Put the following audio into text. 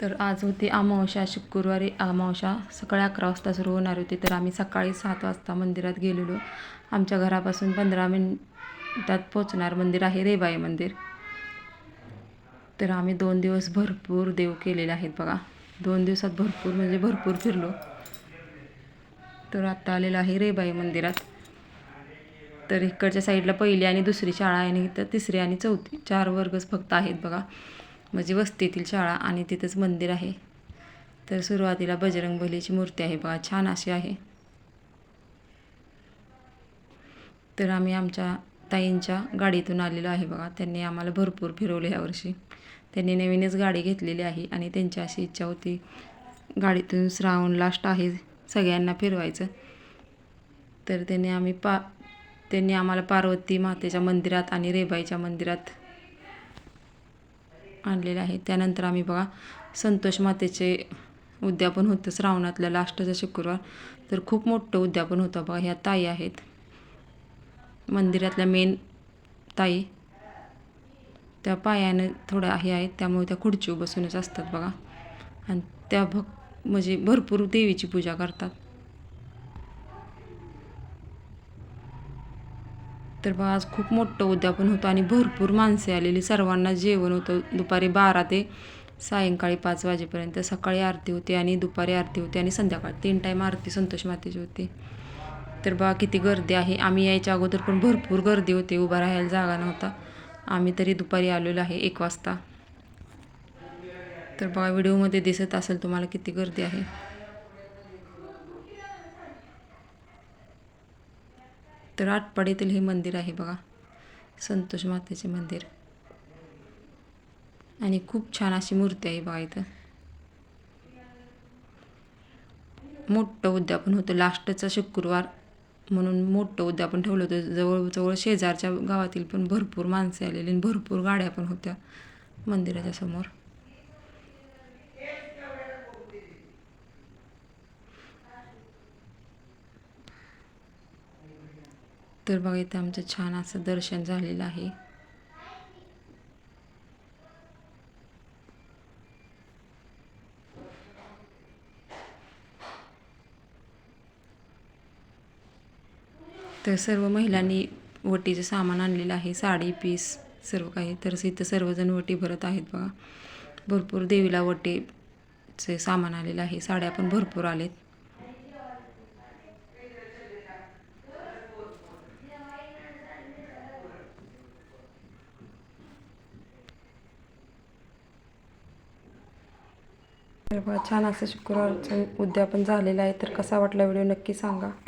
तर आज होती अमावस्या शुक्रवारी अमावस्या. सकाळी अकरा वाजता सुरू होणार होती तर आम्ही सकाळी सात वाजता मंदिरात गेलेलो. आमच्या घरापासून पंधरा मिनिटात पोचणार मंदिर आहे रेबाई मंदिर. तर आम्ही दोन दिवस भरपूर देव केलेले आहेत बघा. दोन दिवसात भरपूर म्हणजे भरपूर फिरलो. तर आत्ता आलेलं आहे रेबाई मंदिरात. तर इकडच्या साईडला पहिली आणि दुसरी शाळा आहे आणि इथं तिसरी आणि चौथी. चार वर्गच फक्त आहेत बघा. म्हणजे वस्तीतील शाळा आणि तिथंच मंदिर आहे. तर सुरुवातीला बजरंग बलीची मूर्ती आहे बघा छान अशी आहे. तर आम्ही आमच्या ताईंच्या गाडीतून आलेलो आहे बघा त्यांनी आम्हाला भरपूर फिरवलं यावर्षी त्यांनी नवीनच गाडी घेतलेली आहे आणि त्यांची अशी इच्छा होती गाडीतून श्रावण लास्ट आहे सगळ्यांना फिरवायचं. तर त्यांनी आम्ही पा त्यांनी आम्हाला पार्वती मातेच्या मंदिरात आणि रेबाईच्या मंदिरात आणलेले आहे त्यानंतर आम्ही बघा संतोष मातेचे उद्यापन होतं श्रावणातल्या लास्टचा शुक्रवार. तर खूप मोठं उद्यापन होतं बघा ह्या ताई आहेत. मंदिरातल्या मेन ताई. त्या पायानं थोड्या हे आहेत त्यामुळे त्या खुर्चीवर बसूनच असतात बघा. आणि त्या भक् म्हणजे भरपूर देवीची पूजा करतात. तर बघा आज खूप मोठं उद्यापन होतं आणि भरपूर माणसे आलेली. सर्वांना जेवण होतं. दुपारी बारा ते सायंकाळी पाच वाजेपर्यंत सकाळी आरती होती आणि दुपारी आरती होती आणि संध्याकाळी तीन टाईम आरती संतोष मातेची होती. तर बघा किती गर्दी आहे. आम्ही यायच्या अगोदर पण भरपूर गर्दी होती. उभा राहायला जागा नव्हता. आम्ही तरी दुपारी आलेलो आहे एक वाजता. तर बघा व्हिडिओमध्ये दिसत असेल तुम्हाला किती गर्दी आहे. तर आटपाडीतील हे मंदिर आहे बघा. संतोष मातेचे मंदिर. आणि खूप छान अशी मूर्ती आहे बघा इथं. मोठं उद्यापन होतं. लास्टचा शुक्रवार म्हणून मोठं उद्यापन ठेवलं होतं. जवळजवळ शेजारच्या गावातील पण भरपूर माणसे आलेली आणि भरपूर गाड्या पण होत्या मंदिराच्या समोर. तर बघा इथं आमचं छान असं दर्शन झालेलं आहे. तर सर्व महिलांनी वटीचं सामान आणलेलं आहे साडी पीस सर्व काही. तर इथं सर्वजण वटी भरत आहेत बघा. भरपूर देवीला वटीचे सामान आलेलं आहे साड्या पण भरपूर आलेत. बघा छान असं शुक्रवारचं उद्यापन झालेलं आहे. तर कसा वाटला व्हिडिओ नक्की सांगा.